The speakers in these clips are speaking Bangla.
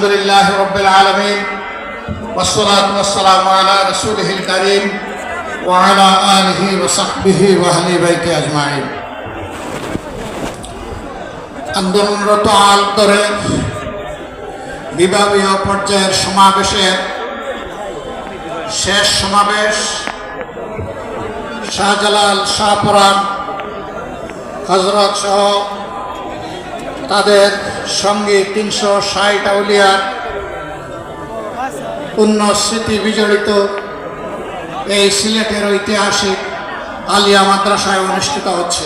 الحمد لله رب العالمين والصلاة والسلام على رسوله الكريم وعلى آله وصحبه وأهل بيته أجمعين আন্দোলনরত আলতরে বিভাগীয় পর্যায়ের সমাবেশের শেষ সমাবেশ শাহজালাল শাহপুরান হজরত সহ তাদের সঙ্গে তিনশো ষাট আউলিয়ার পূর্ণ স্মৃতি বিজড়িত এই সিলেটের ঐতিহাসিক আলিয়া মাদ্রাসায় অনুষ্ঠিত হচ্ছে।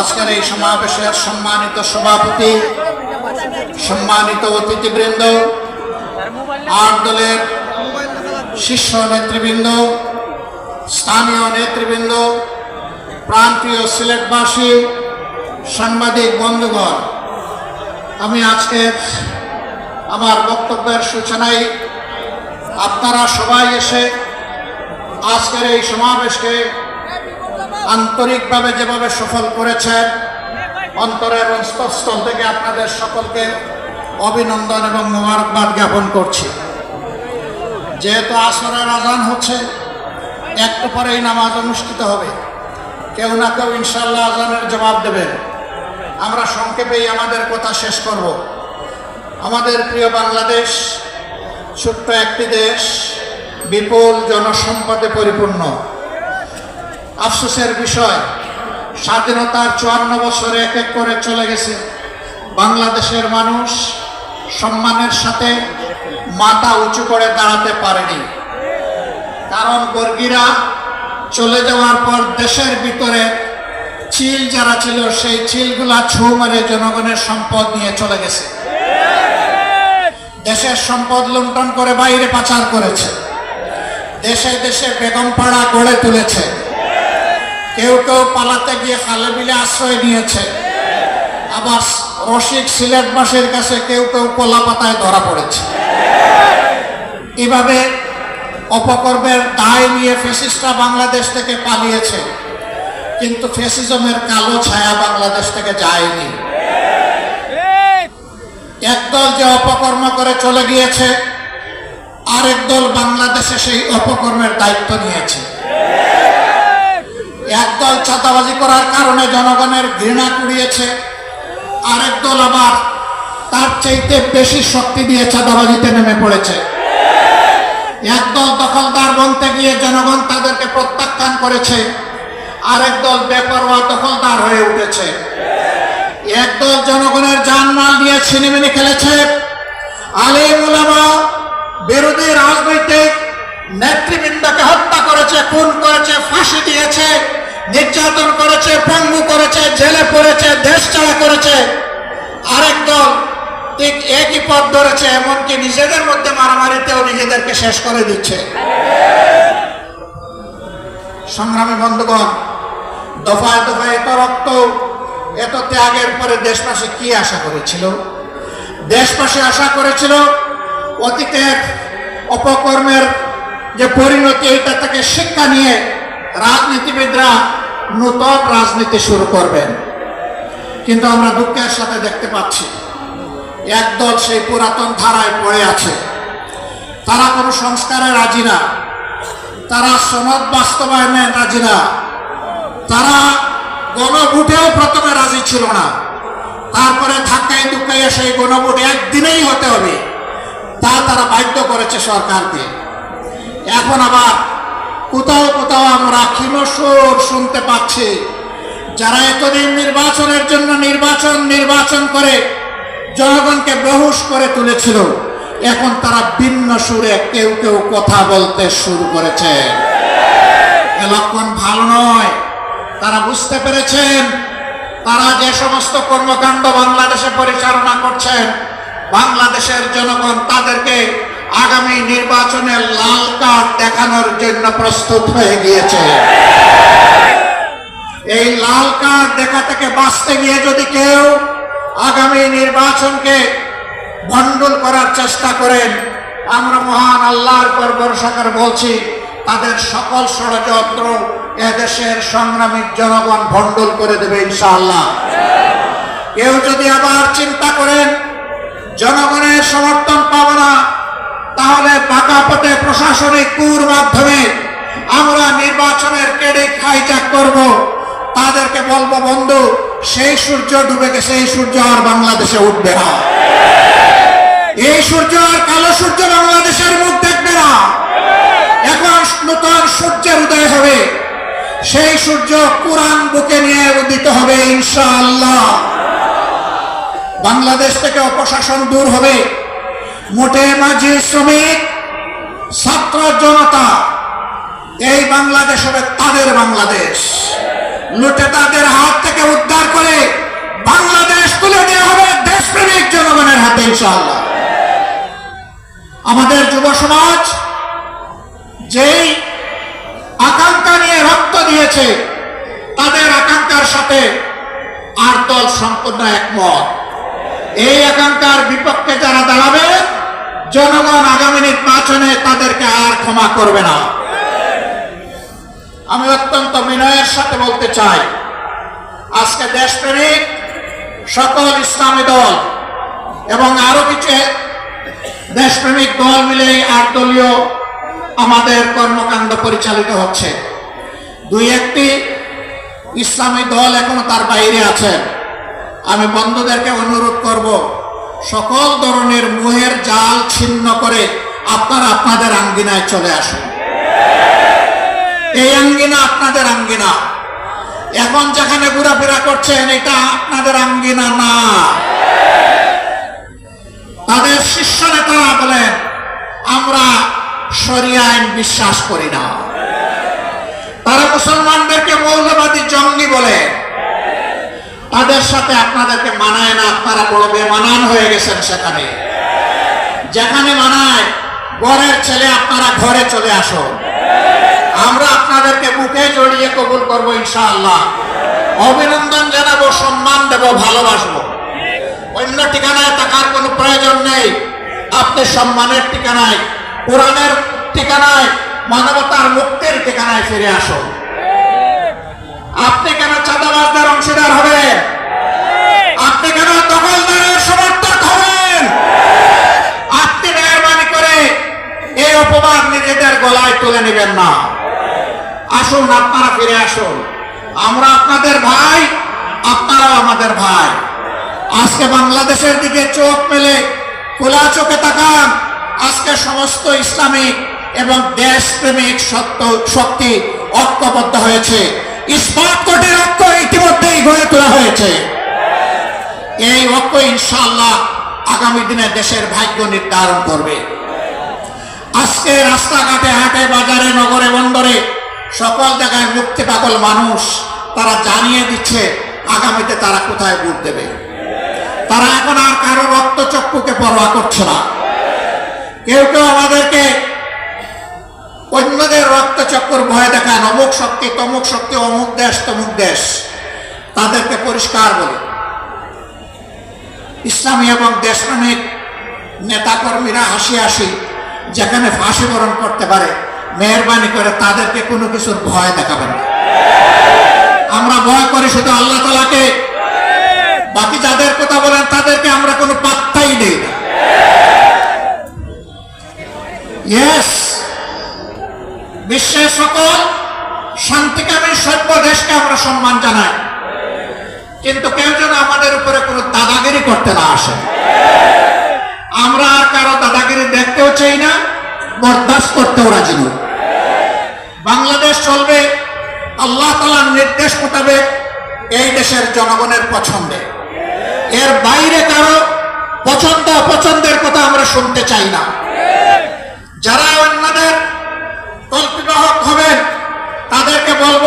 আজকের এই সমাবেশের সম্মানিত সভাপতি, সম্মানিত অতিথিবৃন্দ, আট দলের শীর্ষ নেতৃবৃন্দ, স্থানীয় নেতৃবৃন্দ, প্রান্তীয় সিলেটবাসী সাংবাদিক বন্ধুগণ, আমি আজকে আমার বক্তব্যের সূচনায় আপনারা সবাই এসে আজকের এই সমাবেশকে আন্তরিকভাবে যেভাবে সফল করেছেন, অন্তরের অন্তঃস্থল থেকে আপনাদের সকলকে অভিনন্দন এবং মোবারকবাদ জ্ঞাপন করছি। যেহেতু আসরের আজান হচ্ছে, একটু পরেই নামাজ অনুষ্ঠিত হবে। কেউ না কেউ ইনশাল্লাহ আজানের জবাব দেবেন। আমরা সংক্ষেপেই আমাদের কথা শেষ করব। আমাদের প্রিয় বাংলাদেশ, ছোট্ট একটি দেশ, বিপুল জনসম্পদে পরিপূর্ণ। আফসোসের বিষয়, স্বাধীনতার চুয়ান্ন বছরে এক এক করে চলে গেছে। বাংলাদেশের মানুষ সম্মানের সাথে মাথা উঁচু করে দাঁড়াতে পারেনি। কারণ বর্গীরা চলে যাওয়ার পর দেশের ভিতরে চিল যারা ছিল, সেই চিলগুলা ছু মারে জনগণের সম্পদ নিয়ে চলে গেছে। দেশের সম্পদ লুণ্ঠন করে বাইরে পাচার করেছে। দেশে দেশে বেগম পাড়া গড়ে তুলেছে। কেউ কেউ পালাতে গিয়ে খালে বিলে আশ্রয় নিয়েছে। আবার রসিক সিলেটবাসীর কাছে কেউ কেউ কলা পাতায় ধরা পড়েছে। এভাবে অপকর্মের দায় নিয়ে ফেসিস্টরা বাংলাদেশ থেকে পালিয়েছে। কিন্তু ফেসিজমের কালো ছায়া বাংলাদেশ থেকে যায়নি। একদল যে অপকর্ম করে চলে গিয়েছে, আরেক দল বাংলাদেশে সেই অপকর্মের দায়িত্ব নিয়েছে। একদল চাঁদাবাজি করার কারণে জনগণের ঘৃণা কুড়িয়েছে, আরেক দল আবার তার চাইতে বেশি শক্তি দিয়ে চাঁদাবাজিতে নেমে পড়েছে। একদল দখলদার বলতে গিয়ে জনগণ তাদেরকে প্রত্যাখ্যান করেছে আরেক দল বেপরোয়া দখলদার হয়ে উঠেছে। একদল জনগণের জানমাল নিয়ে ছিনিমিনি খেলেছে। আলিম উলামা বিরোধী রাজনৈতিক নেতৃবৃন্দকে হত্যা করেছে, খুন করেছে, ফাঁসি দিয়েছে, নির্যাতন করেছে, পঙ্গু করেছে, জেলে পড়েছে, দেশ ছাড়া করেছে। আরেক দল ঠিক একই পথ ধরেছে, এমনকি নিজেদের মধ্যে মারামারিতেও নিজেদেরকে শেষ করে দিচ্ছে। সংগ্রামী বন্ধুগণ দফায় দফায় এত রক্ত, এত ত্যাগের পরে দেশবাসী কি আশা করেছিল? দেশবাসী আশা করেছিল অতীতের অপকর্মের যে পরিণতি এটা থেকে শিক্ষা নিয়ে রাজনীতিবিদরা নূতন রাজনীতি শুরু করবেন। কিন্তু আমরা দুঃখের সাথে দেখতে পাচ্ছি, একদল সেই পুরাতন ধারায় পড়ে আছে। তারা কোনো সংস্কারে রাজি না। তারা সনদ বাস্তবায়নে রাজি না। তারা গণভোটেও প্রথমে রাজি ছিল না। তারপরে ধাক্কায় ধুক্কাইয়ে সেই গণভোট একদিনেই হতে হবে। তা তারা বাধ্য করেছে সরকারকে। এখন আবার কোথাও কোথাও আমরা ক্ষীণস্বর শুনতে পাচ্ছি, যারা এতদিন নির্বাচনের জন্য নির্বাচন নির্বাচন করে জনগণকে বেহুশ করে তুলেছিল, এখন তারা ভিন্ন সুরে কেউ কেউ কথা বলতে শুরু করেছে। লক্ষণ ভালো নয়। তারা বুঝতে পেরেছেন, তারা যে সমস্ত কর্মকাণ্ড বাংলাদেশে পরিচালনা করছেন, বাংলাদেশের জনগণ তাদেরকে আগামী নির্বাচনে লাল কার্ড দেখানোর জন্য প্রস্তুত হয়ে গিয়েছে। এই লাল কার্ড দেখা থেকে বাঁচতে গিয়ে যদি কেউ আগামী নির্বাচনকে ভণ্ডুল করার চেষ্টা করেন, আমরা মহান আল্লাহর পর ভরসা করে বলছি তাদের সকল ষড়যন্ত্র এদেশের সংগ্রামী জনগণ ভণ্ডুল করে দেবে ইনশাআল্লাহ। কেউ যদি আবার চিন্তা করেন, জনগণের সমর্থন পাব না, তাহলে পাকা পথে প্রশাসনিক কুর মাধ্যমে আমরা নির্বাচনের কেড়ে হাইজাক করব। তাদেরকে বলব, বন্ধু, সেই সূর্য ডুবে গেছে, এই সূর্য আর বাংলাদেশে উঠবে না। এই সূর্য আর কালো সূর্য বাংলাদেশের মুখ দেখবে না। এখন নতুন সূর্যের উদয় হবে। সেই সূর্য কোরআন বুকে নিয়ে উদিত হবে ইনশাআল্লাহ। বাংলাদেশ থেকে অপশাসন দূর হবে। মোটে মাঝি শ্রমিক, ছাত্র জনতা, এই বাংলাদেশ হবে তাদের বাংলাদেশ। লুটে তাদের হাত থেকে উদ্ধার করে বাংলাদেশ তুলে দেওয়া হবে দেশপ্রেমিক জনগণের হাতে ইনশাআল্লাহ। আমাদের যুব সমাজ যেই আকাঙ্ক্ষা নিয়ে রক্ত দিয়েছে, তাদের আকাঙ্ক্ষার সাথে আর দল সম্পূর্ণ একমত। এই আকাঙ্ক্ষার বিপক্ষে যারা দাঁড়াবে, জনগণ আগামী নির্বাচনে তাদেরকে আর ক্ষমা করবে না। আমি অত্যন্ত বিনয়ের সাথে বলতে চাই, আজকে দেশপ্রেমিক সকল ইসলামী দল এবং আরও কিছু দেশপ্রেমিক দল মিলে আট দলীয় আমাদের কর্মকাণ্ড পরিচালিত হচ্ছে। দুই একটি ইসলামী দল এখনও তার বাইরে আছে। আমি বন্ধুদেরকে অনুরোধ করব, সকল ধরনের মুহের জাল ছিন্ন করে আপনারা আপনাদের আঙ্গিনায় চলে আসুন। এই আঙ্গিনা আপনাদের আঙ্গিনা। এখন যেখানে ঘোরাফেরা করছেন, এটা আপনাদের আঙ্গিনা না। তাদের শীর্ষ নেতারা বলেন, আমরা শরিয়া আইন বিশ্বাস করি না। তারা মুসলমানদেরকে মৌলবাদী জঙ্গি বলে। তাদের সাথে আপনাদেরকে মানায় না, আপনারা বড় বেমানান হয়ে গেছেন সেখানে। যেখানে মানায়, ঘরের ছেলে আপনারা ঘরে চলে আসুন। আমরা আপনাদেরকে বুকে জড়িয়ে কবুল করব ইনশাআল্লাহ। অভিনন্দন জানাব, সম্মান দেব, ভালোবাসবো। অন্য ঠিকানায় থাকার কোনো প্রয়োজন নেই। আপনি সম্মানের ঠিকানায় কোরআনের ঠিকানায়, মানবতার মুক্তির ঠিকানায় ফিরে আসুন আপনি কেন চাঁদাবাজদের অংশীদার হবেন? আপনি কেন দখলদারের সমর্থক হবেন? আপনি মেহরবানি করে এই অপবাদ নিজেদের গলায় তুলে নেবেন না। আসুন, আপনারা ফিরে আসুন। আমরা আপনাদের ভাই, আপনারাও আমাদের ভাই। আজকে বাংলাদেশের দিকে চোখ মেলে খোলা চোখে তাকান। আজকে সমস্ত ইসলামিক এবং দেশপ্রেমিক সত্য, শক্তি ঐক্যবদ্ধ হয়েছে। স্মার্ট ঐক্য ইতিমধ্যেই গড়ে তোলা হয়েছে। এই ঐক্য ইনশাআল্লাহ আগামী দিনে দেশের ভাগ্য নির্ধারণ করবে। আজকে রাস্তাঘাটে, হাটে, বাজারে, নগরে, বন্দরে সকল জায়গায় মুক্তি পাগল মানুষ তারা জানিয়ে দিচ্ছে, আগামীতে তারা কোথায় ভোট দেবে। তারা এখন আর কারও রক্তচক্ষুকে পরোয়া করছে না। কেউ কেউ আমাদেরকে অন্যদের রক্তচক্কর ভয় দেখান, অমুক শক্তি, তমুক শক্তি, অমুক দেশ, তমুক দেশ। তাদেরকে পরিষ্কার বলে। ইসলামী এবং দেশপ্রেমিক নেতাকর্মীরা হাসি হাসি যেখানে ফাঁসি বরণ করতে পারে, মেহরবানি করে তাদেরকে কোনো কিছুর ভয় দেখাবেন না। আমরা ভয় করি শুধু আল্লাহ তালাকে বাকি যাদের কথা বলেন তাদেরকে আমরা কোনো পাত্তাই দেই না। বিশ্বের সকল শান্তিকামী সভ্য দেশকে আমরা সম্মান জানাই। কিন্তু কেউ যেন আমাদের উপরে কোনো দাদাগিরি করতে না আসে। আমরা আর কারও দাদাগিরি দেখতেও চাই না, বরদাস্ত করতেও রাজি নই। বাংলাদেশ চলবে আল্লাহ তালার নির্দেশ মোতাবেক এই দেশের জনগণের পছন্দে। এর বাইরে কারও পছন্দ অপছন্দের কথা আমরা শুনতে চাই না যারা অন্যদের কল্পিবাহক হবেন তাদেরকে বলব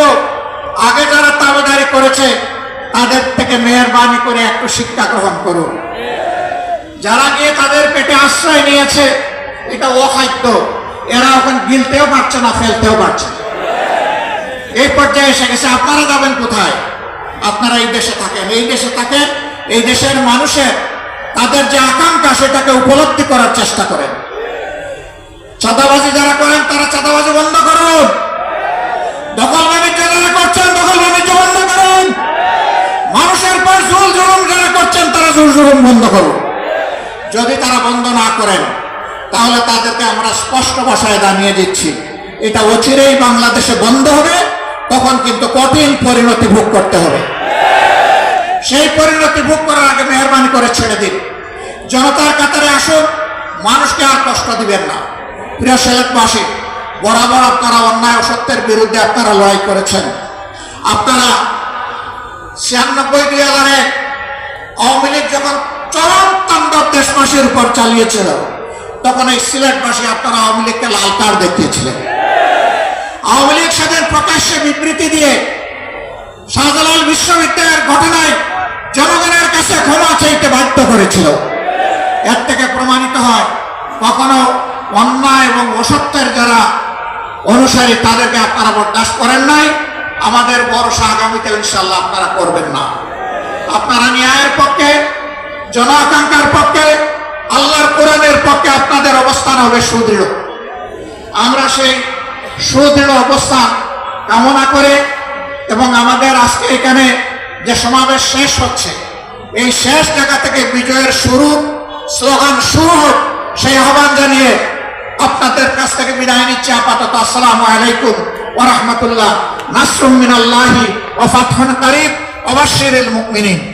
আগে যারা তাবেদারি করেছে তাদের থেকে মেহরবানি করে একটু শিক্ষা গ্রহণ করুন যারা গিয়ে তাদের পেটে আশ্রয় নিয়েছে, এটা অখাদ্য। এরা এখন গিলতেও পারছে না, ফেলতেও পারছে। এই পর্যায়ে এসে গেছে, আপনারা যাবেন কোথায়? আপনারা এই দেশে থাকেন, এই দেশে থাকেন, এই দেশের মানুষের তাদের যে আকাঙ্ক্ষা, সেটাকে উপলব্ধি করার চেষ্টা করেন। চাঁদাবাজি যারা করেন, তারা চাঁদাবাজি বন্ধ করুন। দখল বাণিজ্য যারা করছেন, দখল বাণিজ্য বন্ধ করুন। মানুষের পর জুল জুলুম যারা করছেন, তারা জুল জুলুম বন্ধ করুন। যদি তারা বন্ধ না করেন, তাহলে তাদেরকে আমরা স্পষ্ট ভাষায় জানিয়ে দিচ্ছি, এটা অচিরেই বাংলাদেশে বন্ধ হবে, তখন কিন্তু কঠিন পরিণতি ভোগ করতে হবে। সেই পরিণতি ভোগ করার আগে মেহরবানি করে ছেড়ে দিন। জনতার কাতারে আসুন, মানুষকে আর কষ্ট দিবেন না। প্রিয় সিলেটবাসী বরাবর আপনারা অন্যায় সত্যের বিরুদ্ধে আপনারা লড়াই করেছেন। আপনারা ছিয়ানব্বই হাজারে আওয়ামী লীগ যখন চরম তাণ্ডব দেশবাসীর উপর চালিয়েছিল, তখন এই সিলেটবাসী আপনারা আওয়ামী লীগকে লাল কার্ড দেখিয়েছিলেন। আওয়ামী লীগ সেদিন প্রকাশ্যে বিবৃতি দিয়ে শাহজালাল বিশ্ববিদ্যালয়ের ঘটনায় জনগণের কাছে ক্ষমা চাইতে বাধ্য করেছিল। এর থেকে প্রমাণিত হয়, কখনো অন্যায় এবং অসত্যের যারা অনুসারী তাদেরকে আপনারা বরদাস্ত করেন নাই। আমাদের ভরসা আগামীতে ইনশাল্লাহ আপনারা করবেন না। আপনারা ন্যায়ের পক্ষে জন আকাঙ্ক্ষার পক্ষে, আল্লাহর কোরআনের পক্ষে আপনাদের অবস্থান হবে সুদৃঢ়। আমরা সেই সুদৃঢ় অবস্থান কামনা করে এবং আমাদের আজকে এখানে যে সমাবেশ শেষ হচ্ছে, এই শেষ জায়গা থেকে বিজয়ের শুরু, স্লোগান শুরু হোক, সেই আহ্বান জানিয়ে আপনাদের কাছ থেকে বিদায় নিচ্ছি। আপাতত আসসালামু আলাইকুম। ওয়া রাহমাতুল্লাহ। নাসরুম মিনাল্লাহি ওফাতহন কারিব। বাশশিরিল মুমিনিন।